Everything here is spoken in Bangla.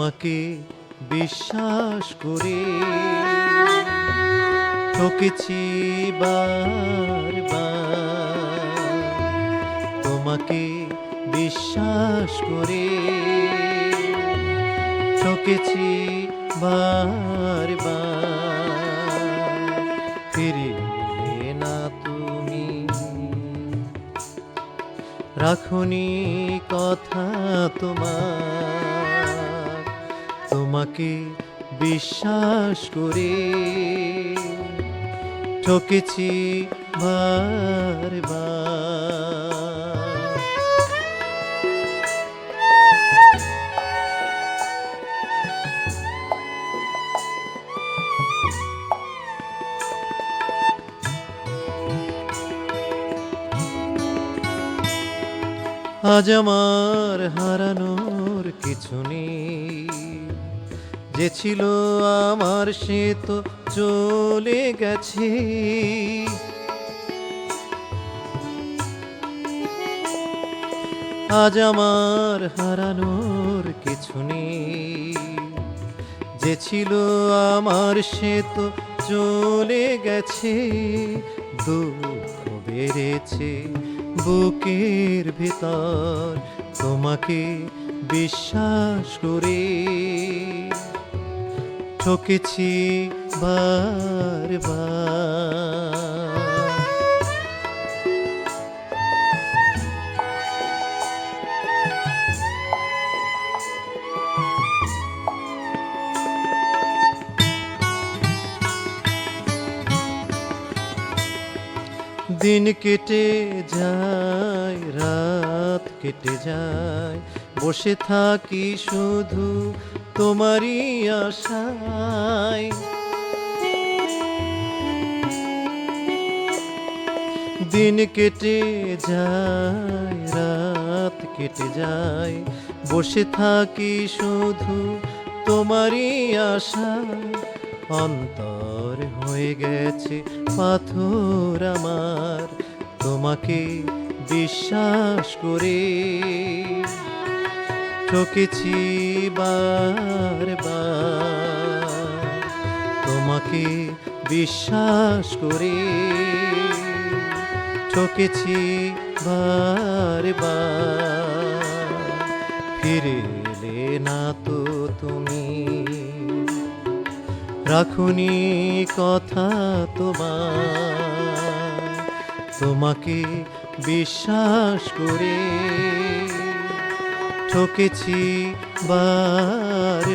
তোমাকে বিশ্বাস করে। ঠকেছি তোমাকে বিশ্বাস করে। ঠকেছি বার ফিরে না তুমি। রাখনি কথা তোমার তোমাকে বিশ্বাস করে ঠকেছি বার আজ আমার হারানোর কিছু নেই। যে ছিল আমার সে তো চলে গেছে। আজ আমার হারানোর কিছু নেই। যে ছিল আমার সে তো চলে গেছে। দুঃখ বেড়েছে বুকের ভেতর, তোমাকে বিশ্বাস করে। ঠকেছি বার দিন কেটে যায় রাত কেটে যায় বসে থাকি শুধু তোমারই আশায়। দিন কেটে যায়, রাত কেটে যায়, বসে থাকি শুধু তোমারই আশায়। অন্তর হয়ে গেছে পাথর আমার, তোমাকে বিশ্বাস করে। ঠকেছি তোমাকে বিশ্বাস করে ঠকেছি বার ফিরে এলে না তো তুমি। রাখুনি কথা তোমার। তোমাকে বিশ্বাস করে ঠকেছি বারবার।